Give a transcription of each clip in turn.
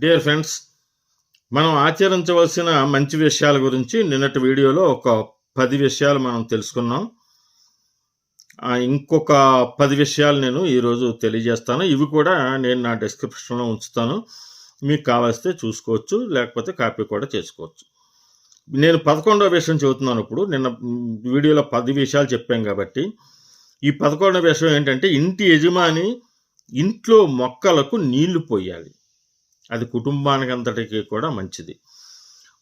Dear friends మనం ఆచరించవలసిన మంచి విషయాల గురించి నిన్నటి వీడియోలో ఒక పది విషయాలు మనం తెలుసుకున్నాం. ఇంకొక పది విషయాలు నేను ఈరోజు తెలియజేస్తాను. ఇవి కూడా నేను నా డిస్క్రిప్షన్లో ఉంచుతాను. మీకు కావలిస్తే చూసుకోవచ్చు లేకపోతే కాపీ కూడా చేసుకోవచ్చు. నేను పదకొండవ విషయం చెబుతున్నాను ఇప్పుడు. నిన్న వీడియోలో పది విషయాలు చెప్పాం కాబట్టి. ఈ పదకొండవ విషయం ఏంటంటే ఇంటి యజమాని ఇంట్లో మొక్కలకు నీళ్ళు పోయాలి. అది కుటుంబానికి అంతటికి కూడా మంచిది.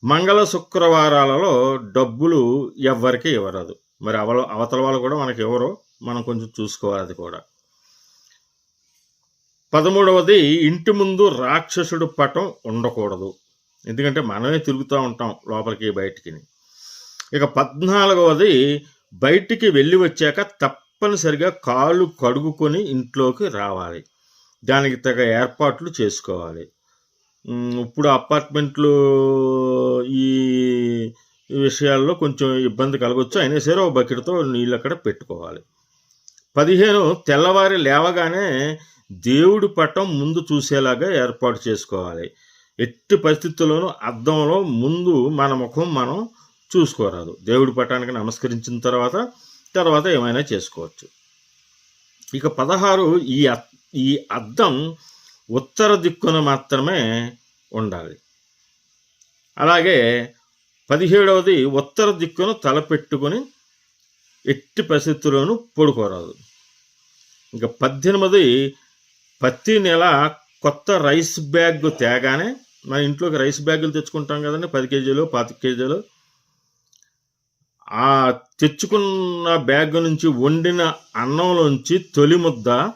మంగళ శుక్రవారాలలో డబ్బులు ఎవ్వరికి ఇవ్వరాదు. మరి అవల అవతల వాళ్ళు కూడా మనకి ఎవరు మనం కొంచెం చూసుకోవాలి అది కూడా. పదమూడవది ఇంటి ముందు రాక్షసుడు పటం ఉండకూడదు. ఎందుకంటే మనమే తిరుగుతూ ఉంటాం లోపలికి బయటికి. ఇక పద్నాలుగవది బయటికి వెళ్ళి వచ్చాక తప్పనిసరిగా కాళ్ళు కడుగుకొని ఇంట్లోకి రావాలి. దానికి తగ్గ ఏర్పాట్లు చేసుకోవాలి. ఇప్పుడు అపార్ట్మెంట్లు ఈ విషయాల్లో కొంచెం ఇబ్బంది కలగొచ్చు. అయినా సరే ఒక బకెట్తో నీళ్ళు అక్కడ పెట్టుకోవాలి. పదిహేను తెల్లవారి లేవగానే దేవుడి పటం ముందు చూసేలాగా ఏర్పాటు చేసుకోవాలి. ఎట్టి పరిస్థితుల్లోనూ అద్దంలో ముందు మన ముఖం మనం చూసుకోరాదు. దేవుడి పటానికి నమస్కరించిన తర్వాత తర్వాత ఏమైనా చేసుకోవచ్చు. ఇక పదహారు ఈ ఈ అద్దం ఉత్తర దిక్కున మాత్రమే ఉండాలి. అలాగే పదిహేడవది ఉత్తర దిక్కును తలపెట్టుకుని ఎట్టి పరిస్థితుల్లోనూ పడుకోరాదు. ఇంకా పద్దెనిమిది ప్రతి నెల కొత్త రైస్ బ్యాగ్ తేగానే మన ఇంట్లోకి రైస్ బ్యాగులు తెచ్చుకుంటాం కదండి పది కేజీలు పాతిక కేజీలు. ఆ తెచ్చుకున్న బ్యాగ్ నుంచి వండిన అన్నంలోంచి తొలి ముద్ద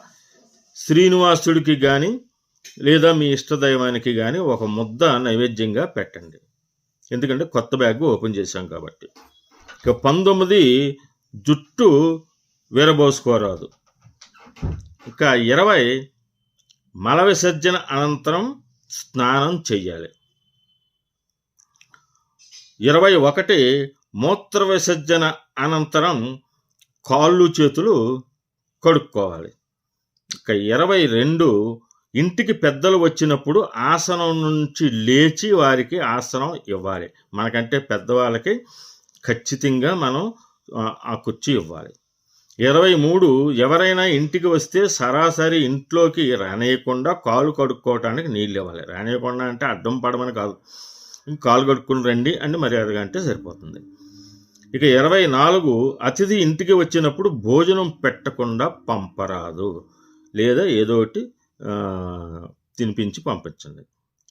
శ్రీనివాసుడికి కానీ లేదా మీ ఇష్టదైవానికి కానీ ఒక ముద్ద నైవేద్యంగా పెట్టండి. ఎందుకంటే కొత్త బ్యాగ్ ఓపెన్ చేశాం కాబట్టి. ఇక పంతొమ్మిది జుట్టు విరబోసుకోరాదు. ఇక ఇరవై మల విసర్జన అనంతరం స్నానం చెయ్యాలి. ఇరవై ఒకటి మూత్ర విసర్జన అనంతరం కాళ్ళు చేతులు కడుక్కోవాలి. ఇక ఇరవై రెండు ఇంటికి పెద్దలు వచ్చినప్పుడు ఆసనం నుంచి లేచి వారికి ఆసనం ఇవ్వాలి. మనకంటే పెద్దవాళ్ళకి ఖచ్చితంగా మనం ఆ, కుర్చీ ఇవ్వాలి. ఇరవై మూడు ఎవరైనా ఇంటికి వస్తే సరాసరి ఇంట్లోకి రానేయకుండా కాలు కడుక్కోవటానికి నీళ్ళు ఇవ్వాలి. రానేయకుండా అంటే అడ్డం పడమని కాదు. కాలు కడుక్కుని రండి అని మర్యాదగా అంటే సరిపోతుంది. ఇక ఇరవై నాలుగు అతిథి ఇంటికి వచ్చినప్పుడు భోజనం పెట్టకుండా పంపరాదు. లేదా ఏదో ఒకటి తినిపించి పంపించండి.